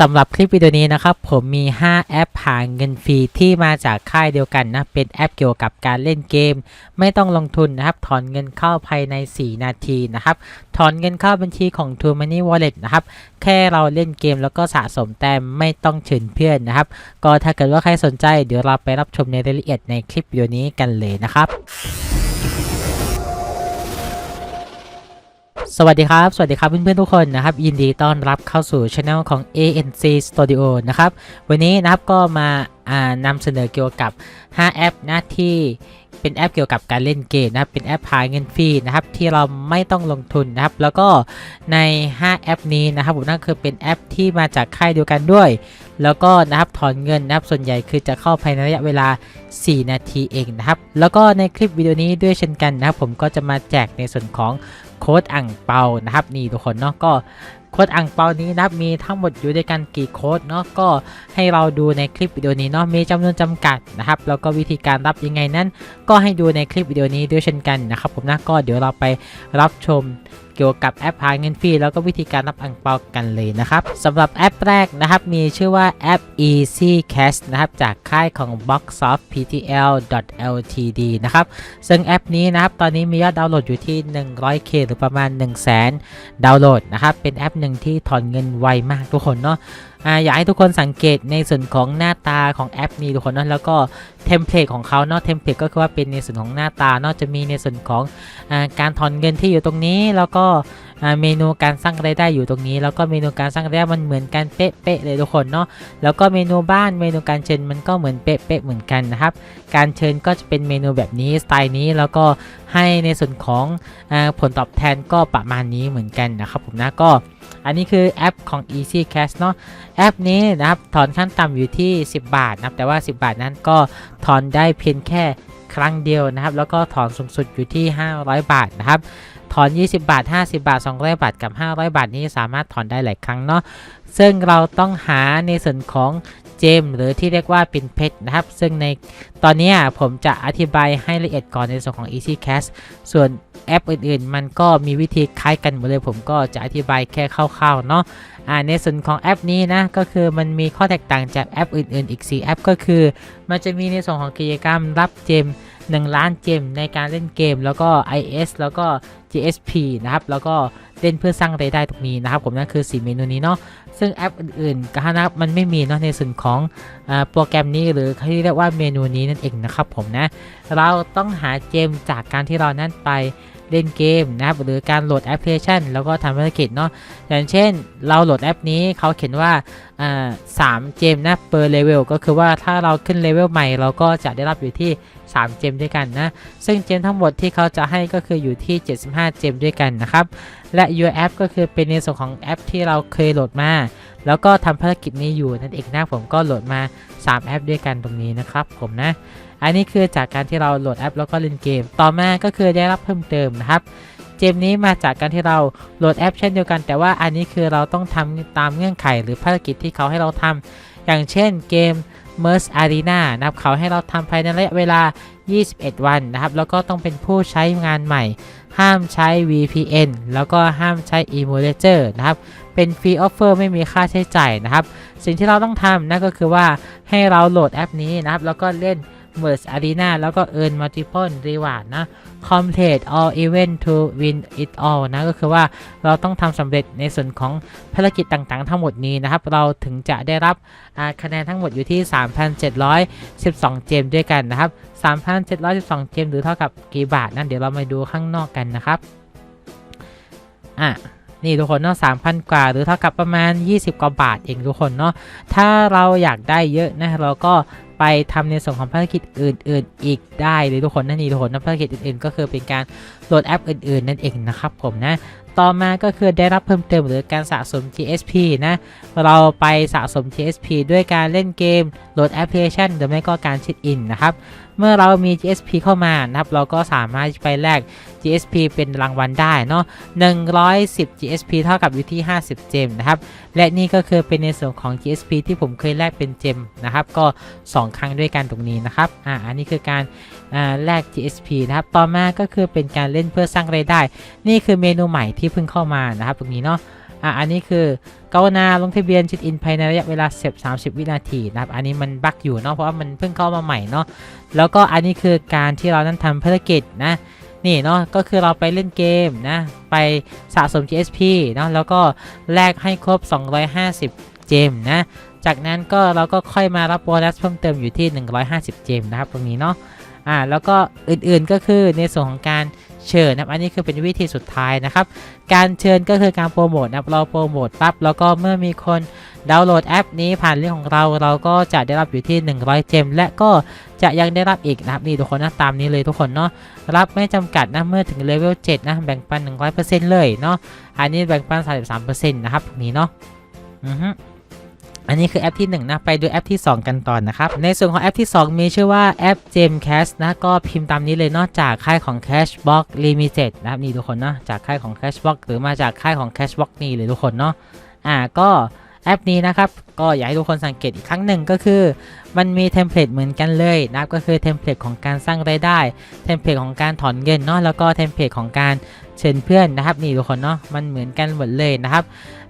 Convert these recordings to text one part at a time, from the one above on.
สำหรับคลิปวิดีโอนี้นะครับ ผมมี 5 แอปหาเงินฟรีที่มาจากค่ายเดียวกันนะ เป็นแอปเกี่ยวกับการเล่นเกม ไม่ต้องลงทุนนะครับ ถอนเงินเข้าภายใน 4 นาทีนะครับ ถอนเงินเข้าบัญชีของ True Money Wallet นะครับ แค่เราเล่นเกมแล้วก็สะสมแต้มไม่ต้องเชิญเพื่อนนะครับ ก็ถ้าเกิดว่าใครสนใจเดี๋ยวเราไปรับชมในรายละเอียดในคลิปวิดีโอนี้กันเลยนะครับ สวัสดีครับ สวัสดีครับเพื่อนๆทุกคนนะครับ ยินดีต้อนรับเข้าสู่ช anel ของ ANC Studio นะครับ วันนี้นะครับก็มาานำเสนอเกี่ยวกับ 5 แอปนะที่เป็นแอปเกี่ยวกับการเล่นเกมนะครับ เป็นแอปหาเงินฟรีนะครับ ที่เราไม่ต้องลงทุนนะครับ แล้วก็ใน 5 แอปนี้นะครับผมนั่นคือเป็นแอปที่มาจากค่ายเดียวกันด้วย แล้วก็นะครับถอนเงินนะครับ ส่วนใหญ่คือจะเข้าภายในระยะเวลา 4 นาทีเองนะครับ แล้วก็ในคลิปวิดีโอนี้ด้วยเช่นกันนะครับ ผมก็จะมาแจกในส่วนของ โค้ดอ่างเปานะครับนี่ทุกคนเนาะก็โค้ดอ่างเปานี้นะครับมีทั้งหมดอยู่ด้วยกันกี่โค้ดเนาะก็ให้เราดูในคลิปวิดีโอนี้เนาะมีจำนวนจำกัดนะครับแล้วก็วิธีการรับยังไงนั้น ก็ให้ดูในคลิปวิดีโอนี้ด้วยเช่นกันนะครับผมนะก็เดี๋ยวเราไปรับชม เกี่ยวกับแอปหาเงินฟรีแล้วก็วิธีการรับอังเปากันเลยนะครับสำหรับแอปแรกนะครับมีชื่อว่าแอป Easy Cash นะครับจากค่ายของ Boxsoft PTL Ltd นะครับซึ่งแอปนี้นะครับตอนนี้มียอดดาวน์โหลดอยู่ที่ 100k หรือประมาณ 100,000 ดาวน์โหลดนะครับเป็นแอปหนึ่งที่ถอนเงินไวมากทุกคนเนาะ อ่าอยากให้ทุกคนสังเกตในส่วนของหน้าตาของแอปนี้ทุกคนเนาะแล้วก็เทมเพลตของเขาเนาะเทมเพลตก็คือว่าเป็นในส่วนของหน้าตาเนาะจะมีในส่วนของอาการถอนเงินที่อยู่ตรงนี้แล้วก็ เมนูการสร้างรายได้อยู่ตรงนี้ แล้วก็เมนูการสร้างรายได้มันเหมือนกันเป๊ะๆเลยทุกคนเนาะแล้วก็เมนูบ้านเมนูการเชิญมันก็เหมือนเป๊ะๆเหมือนกันนะครับการเชิญก็จะเป็นเมนูแบบนี้สไตล์นี้แล้วก็ให้ในส่วนของอผลตอบแทนก็ประมาณนี้เหมือนกันนะครับผมนะก็อันนี้คือแอปของ Easy Cash เนาะแอปนี้นะครับถอนขั้นต่ำอยู่ที่ 10 บาทนะครับแต่ว่า 10 บาทนั้นก็ถอนได้เพียงแค่ครั้งเดียวนะครับ แล้วก็ถอนสูงสุดอยู่ที่ 500 บาทนะครับ ถอน 20 บาท 50 บาท 200 บาท กับ 500 บาทนี้สามารถถอนได้หลายครั้งเนาะ ซึ่งเราต้องหาในส่วนของเจม หรือที่เรียกว่าเป็นเพชรนะครับ ซึ่งในตอนนี้ผมจะอธิบายให้ละเอียดก่อนในส่วนของ Easy Cash ส่วนแอปอื่นๆ มันก็มีวิธีคล้ายกันหมดเลยผมก็จะอธิบายแค่คร่าวๆเนาะอ่าในส่วนของแอปนี้นะก็คือมันมีข้อแตกต่างจากแอปอื่นๆ อีก 4 แอปก็คือ มันจะมีในส่วนของกิจกรรมรับเจม 1 ล้านเจมในการเล่นเกม แล้วก็ IS แล้วก็ GSP นะครับ แล้วก็เล่นเพื่อสร้างรายได้ตรงนี้นะครับ ผมนั่นคือ 4 เมนูนี้เนาะ ซึ่งแอปอื่นๆก็นะครับมันไม่มีเนาะในส่วนของอโปรแกรมนี้หรือที่เรียกว่าเมนูนี้นั่นเองนะครับผมนะ เราต้องหาเจมจากการที่เรานั่นไป เล่นเกมนะครับหรือการโหลดแอปพลิเคชัน แล้วก็ทำภารกิจเนาะอย่างเช่น เราโหลดแอปนี้เขาเขียนว่าอ่าสามเจมนะ per level ก็คือว่าถ้าเราขึ้นเลเวลใหม่เราก็จะได้รับอยู่ที่ 3 เจมด้วยกันนะ ซึ่งเจมทั้งหมดที่เขาจะให้ก็คืออยู่ที่ 75 เจมด้วยกันนะครับ และ your app ก็คือเป็นในส่วนของแอปที่เราเคยโหลดมา แล้วก็ทำภารกิจนี้อยู่นั่นเองนะผมก็โหลดมา 3 แอปด้วยกันตรงนี้นะครับผมนะ อันนี้คือจากการที่เราโหลดแอปแล้วก็เล่นเกม ต่อมาก็คือได้รับเพิ่มเติมนะครับเกมนี้มาจากการที่เราโหลดแอปเช่นเดียวกัน แต่ว่าอันนี้คือเราต้องทำตามเงื่อนไขหรือภารกิจที่เขาให้เราทำอย่างเช่นเกม Merge Arena นะครับเขาให้เราทำภายในระยะเวลา 21 วันนะครับ แล้วก็ต้องเป็นผู้ใช้งานใหม่ ห้ามใช้ VPN แล้วก็ห้ามใช้ Emulator นะครับ เป็นฟรีออฟเฟอร์ไม่มีค่าใช้จ่ายนะครับ สิ่งที่เราต้องทำนั่นก็คือว่าให้เราโหลดแอปนี้นะครับ แล้วก็เล่น Merge Arena แล้วก็ earn multiple reward นะ complete all event to win it all นะ ก็คือว่าเราต้องทำสำเร็จในส่วนของภารกิจต่างๆ ทั้งหมดนี้นะครับ เราถึงจะได้รับคะแนนทั้งหมดอยู่ที่ 3,712 เจมด้วยกันนะครับ 3,712 เจมหรือเท่ากับกี่บาทนั่นเดี๋ยวเรามาดูข้างนอกกันนะครับ อะนี่ทุกคนเนาะ3,000กว่า หรือเท่ากับประมาณ 20 กว่าบาทเองทุกคนเนาะ ถ้าเราอยากได้เยอะนะเราก็ ไปทำในส่วนของภารกิจอื่น ๆ อีกได้เลยทุกคนนั่นนี่ทุกคนนะภารกิจอื่น ๆ ก็คือเป็นการโหลดแอปอื่น ๆ นั่นเองนะครับผมนะต่อมาก็คือได้รับเพิ่มเติมหรือการสะสม GSP นะ เราไปสะสม GSP ด้วยการเล่นเกม โหลดแอปพลิเคชันหรือไม่ก็การเช็คอินนะครับ เมื่อเรามี GSP เข้ามานะครับ เราก็สามารถไปแลก GSP เป็นรางวัลได้เนาะ110 GSP เท่ากับอยู่ที่ 50 เจมนะครับ และนี่ก็คือเป็นในส่วนของ GSP ที่ผมเคยแลกเป็นเจมนะครับ ก็ 2 ครั้งด้วยกันตรงนี้นะครับ อ่า อันนี้คือการแลก GSP นะครับ ต่อมาก็คือเป็นการเล่นเพื่อสร้างรายได้ นี่คือเมนูใหม่ที่เพิ่งเข้ามานะครับ ตรงนี้เนาะ อะอันนี้คือเกรุณาลงทะเบียนชิดอินภายในระยะเวลา10 30 วินาทีนะครับ อันนี้มันบั๊กอยู่เนาะเพราะว่ามันเพิ่งเข้ามาใหม่เนาะแล้วก็อันนี้คือการที่เรานั้นทำภารกิจนะนี่เนาะก็คือเราไปเล่นเกมนะไปสะสม GSP เนาะแล้วก็แลกให้ครบ 250 เจมนะจากนั้นก็เราก็ค่อยมารับโบนัสเพิ่มเติมอยู่ที่ 150 เจมนะครับตรงนี้เนาะ อ่าแล้วก็อื่นๆก็คือในส่วนของการเชิญนะครับอันนี้คือเป็นวิธีสุดท้ายนะครับ การเชิญก็คือการโปรโมทนะครับเราโปรโมทปั๊บแล้วก็เมื่อมีคนดาวน์โหลดแอปนี้ผ่านลิงก์ของเราเราก็จะได้รับอยู่ที่ 100 เจม และก็จะยังได้รับอีกนะครับนี่ทุกคนนะตามนี้เลยทุกคนเนาะรับไม่จำกัดนะเมื่อถึงเลเวล7นะแบ่งปัน 100%เลยเนาะอันนี้แบ่งปัน 33%นะครับตรงนี้เนาะอือฮึ อันนี้คือแอปที่ 1 นะ ไปดูแอปที่ 2 กันต่อนนะครับ ในส่วนของแอปที่ 2 มีชื่อว่าแอป Gemcast นะ ก็พิมพ์ตามนี้เลยนอกจากค่ายของ Cashbox Limited นะครับนี่ทุกคนเนาะจากค่ายของ Cashbox หรือมาจากค่ายของ Cashbox นี่เลยทุกคนเนาะอ่าก็แอปนี้นะครับ ก็อยากให้ทุกคนสังเกตอีกครั้งหนึ่งก็คือ มันมีเทมเพลตเหมือนกันเลยนะครับก็คือเทมเพลตของการสร้างรายได้เทมเพลตของการถอนเงินเนาะแล้วก็เทมเพลตของการเชิญเพื่อนนะครับนี่ทุกคนเนาะมันเหมือนกันหมดเลยนะครับ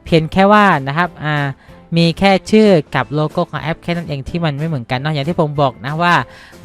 เพียงแค่ว่านะครับอ่า มีแค่ชื่อกับโลโก้ของแอปแค่นั้นเองที่มันไม่เหมือนกันเนาะอย่างที่ผมบอกนะว่า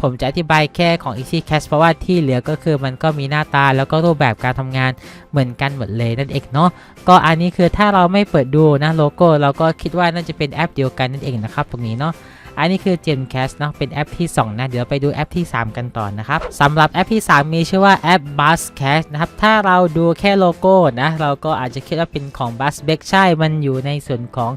ผมจะอธิบายแค่ของ Easy Cash เพราะว่าที่เหลือก็คือมันก็มีหน้าตาแล้วก็รูปแบบการทำงานเหมือนกันหมดเลยนั่นเองเนาะก็อันนี้คือถ้าเราไม่เปิดดูนะโลโก้เราก็คิดว่าน่าจะเป็นแอปเดียวกันนั่นเองนะครับตรงนี้เนาะ อันนี้คือ Gemcast เนาะเป็นแอปที่ 2 นะ เดี๋ยวไปดูแอปที่ 3 กันต่อนะครับสำหรับแอปที่ 3 มีชื่อว่าแอป Buzzcast นะครับ ถ้าเราดูแค่โลโก้นะ เราก็อาจจะคิดว่าเป็นของ Buzzbeck ใช่ มันอยู่ในส่วนของ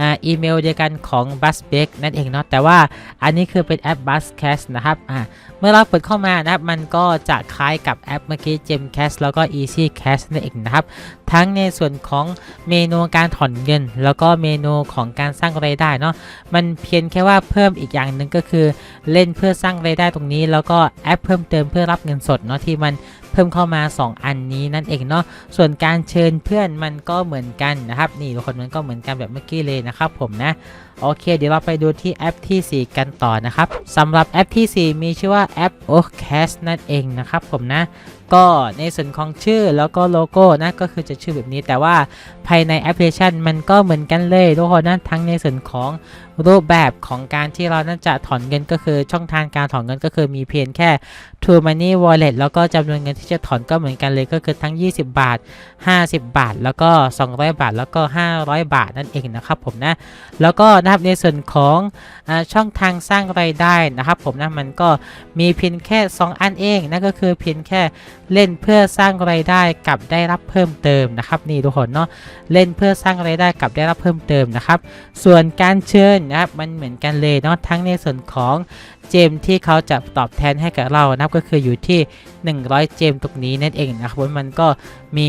อ่าอีเมลเดียวกันของ b u z z b a k นั่นเองเนาะแต่ว่าอันนี้คือเป็นแอป Buzzcast นะครับอ่า เมื่อเราเปิดเข้ามานะครับ มันก็จะคล้ายกับแอปเมื่อกี้ Gemcast แล้วก็ Easy Cash นั่นเองนะครับ ทั้งในส่วนของเมนูการถอนเงิน แล้วก็เมนูของการสร้างรายได้เนาะ มันเพียงแค่ว่าเพิ่มอีกอย่างหนึ่งก็คือเล่นเพื่อสร้างรายได้ตรงนี้ แล้วก็แอปเพิ่มเติมเพื่อรับเงินสดเนาะที่มัน พิ่มเข้ามา 2 อันนี้นั่นเองเนาะส่วนการเชิญเพื่อนมันก็เหมือนกันนะครับนี่ทุกคนมันก็เหมือนกันแบบเมื่อกี้เลยนะครับผมนะโอเค เดี๋ยวเราไปดูที่แอปที่ 4 กันต่อนะครับสำหรับแอปที่ 4 มีชื่อว่าแอป o c a s t นั่นเองนะครับผมนะ ก็ในส่วนของชื่อแล้วก็โลโก้นะก็คือจะชื่อแบบนี้แต่ว่าภายในแอปพลิเคชันมันก็เหมือนกันเลยทุกคนนะทั้งในส่วนของรูปแบบของการที่เราน่าจะถอนเงินก็คือช่องทางการถอนเงินก็คือมีเพียงแค่ True Money Wallet แล้วก็จำนวนเงินที่จะถอนก็เหมือนกันเลยก็คือทั้ง 20 บาท 50 บาท แล้วก็ 200 บาท แล้วก็ 500 บาทนั่นเองนะครับผมนะแล้วก็นะครับในส่วนของอช่องทางสร้างรายได้นะครับผมนะมันก็มีเพียงแค่ 2 อันเองนั่นก็คือเพียงแค่ เล่นเพื่อสร้างรายได้กับได้รับเพิ่มเติมนะครับนี่ทุกคนเนาะเล่นเพื่อสร้างรายได้กับได้รับเพิ่มเติมนะครับ ส่วนการเชิญนะครับมันเหมือนกันเลยเนาะทั้งในส่วนของเจมที่เขาจะตอบแทนให้กับเรานะครับก็คืออยู่ที่ 100 เจมตรงนี้นั่นเองนะครับมันก็มี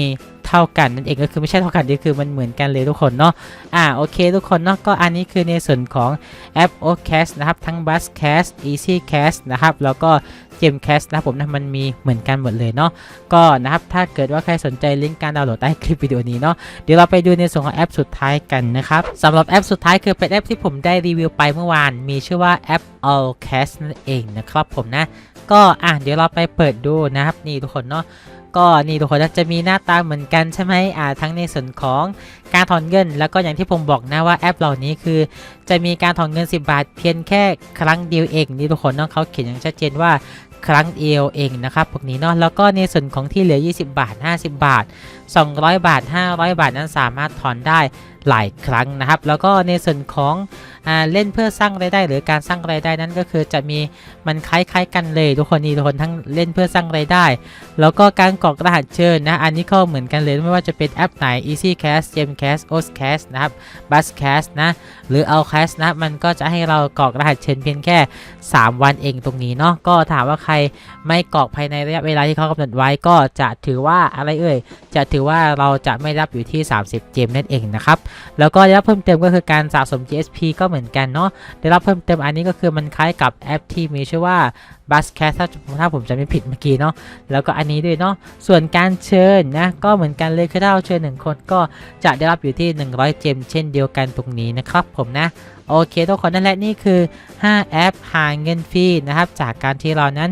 เท่ากันนั่นเองก็คือไม่ใช่เท่ากันนี่คือมันเหมือนกันเลยทุกคนเนาะอ่าโอเคทุกคนเนาะก็อันนี้คือในส่วนของแอป o c a s t นะครับทั้ง Buzzcast EasyCast นะครับแล้วก็ Gemcast นะครับผมนะมันมีเหมือนกันหมดเลยเนาะก็นะครับถ้าเกิดว่าใครสนใจลิงก์การดาวน์โหลดใต้คลิปวิดีโอนี้เนาะเดี๋ยวเราไปดูในส่วนของแอปสุดท้ายกันนะครับสำหรับแอปสุดท้ายคือเป็นแอปที่ผมได้รีวิวไปเมื่อวาน มีชื่อว่าแอป Allcast นั่นเองนะครับผมนะ ก็อะเดี๋ยวเราไปเปิดดูนะครับนี่ทุกคนเนาะก็นี่ทุกคนจะมีหน้าตาเหมือนกันใช่ไหมอ่าทั้งในส่วนของการถอนเงิน แล้วก็อย่างที่ผมบอกนะว่าแอปเหล่านี้คือ จะมีการถอนเงิน 10 บาท เพียงแค่ครั้งเดียวเองนี่ทุกคนเนาะเขาเขียนอย่างชัดเจนว่าครั้งเดียวเองนะครับพวกนี้เนาะแล้วก็ในส่วนของที่เหลือ 20 บาท 50 บาท 200 บาท 500 บาทนั้นสามารถถอนได้หลายครั้งนะครับ แล้วก็ในส่วนของเล่นเพื่อสร้างรายได้หรือการสร้างรายได้นั้นก็คือจะมีมันคล้ายๆกันเลยทุกคนนี่ทุกคนทั้งเล่นเพื่อสร้างรายได้ แล้วก็การกรอกรหัสเชิญนะอันนี้ก็เหมือนกันเลยไม่ว่าจะเป็นแอปไหน EasyCast Gemcast os cast นะครับ Buzzcast นะหรือ Allcast นะมันก็จะให้เรากรอกรหัสเชิญเพียงแค่ 3 วันเองตรงนี้เนาะก็ถามว่าใครไม่กรอกภายในระยะเวลาที่เขากำหนดไว้ก็จะถือว่าอะไรเอ่ยจะถือว่าเราจะไม่รับอยู่ที่ 30 เจมนั่นเองนะครับแล้วก็ได้รับเพิ่มเติมก็คือการสะสม GSP ก็เหมือนกันเนาะได้รับเพิ่มเติมอันนี้ก็คือมันคล้ายกับแอปที่มีชื่อว่า Buzzcast ถ้าถ้าผมจะไม่ผิดเมื่อกี้เนาะแล้วก็อันนี้ด้วยเนาะส่วนการเชิญนะก็เหมือนกันเลยคือถ้าเราเชิญหนึ่งคนก็จะได้รับอยู่ที่ 100 เจมเช่นเดียวกันตรงนี้นะครับผมนะโอเคทุกคนนั่นแหละนี่คือ 5 แอปหาเงินฟรีนะครับจากการที่เรานั้น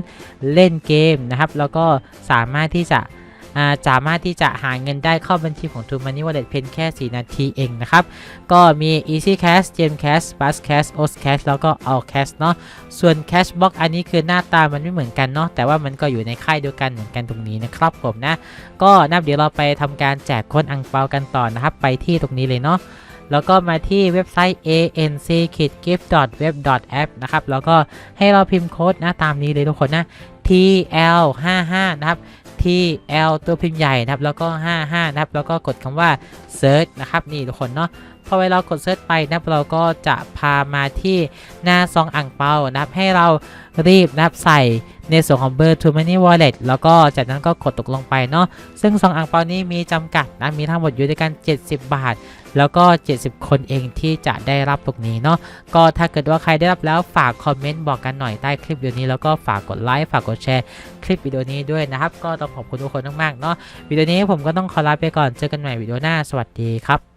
เล่นเกมนะครับแล้วก็สามารถที่จะ สามารถที่จะหาเงินได้เข้าบัญชีของ True Money Wallet เพียงแค่ 4 นาทีเองนะครับ ก็มี Easy Cash, Gem Cash, Fast Cash, Oz Cash แล้วก็ All Cash เนาะส่วน Cashbox อันนี้คือหน้าตามันไม่เหมือนกันเนาะแต่ว่ามันก็อยู่ในค่ายเดียวกันเหมือนกันตรงนี้นะครับผมนะ ก็นับเดี๋ยวเราไปทำการแจกโค้ดอังเปากันต่อนะครับ ไปที่ตรงนี้เลยเนาะแล้วก็มาที่เว็บไซต์ anc-gift.web.app นะครับ แล้วก็ให้เราพิมพ์โค้ดนะตามนี้เลยทุกคนนะ TL55 นะครับ ที่ L ตัวพิมพ์ใหญ่นะครับแล้วก็ 55นะครับแล้วก็กดคำว่า search นะครับนี่ทุกคนเนาะ พอเวลากดเซิร์ชไปนะเราก็จะพามาที่หน้าซองอ่างเปานะครับให้เรารีบนับใส่ในส่วนของเบอร์ t o Money Wallet แล้วก็จากนั้นก็กดตกลงไปเนาะซึ่งซองอ่างเปานี้มีจำกัดนะมีทั้งหมดอยู่ด้วยกัน 70 บาท แล้วก็ 70 คนเองที่จะได้รับตรงนี้เนาะก็ถ้าเกิดว่าใครได้รับแล้วฝากคอมเมนต์บอกกันหน่อยใต้คลิปวิดีโอนี้ แล้วก็ฝากกดไลค์ฝากกดแชร์คลิปวิดีโอนี้ด้วยนะครับ ก็ต้องขอบคุณทุกคนมากๆเนาะวิดีโอนี้ผมก็ต้องขอลาไปก่อนเจอกันใหม่วิดีโอหน้าสวัสดีครับ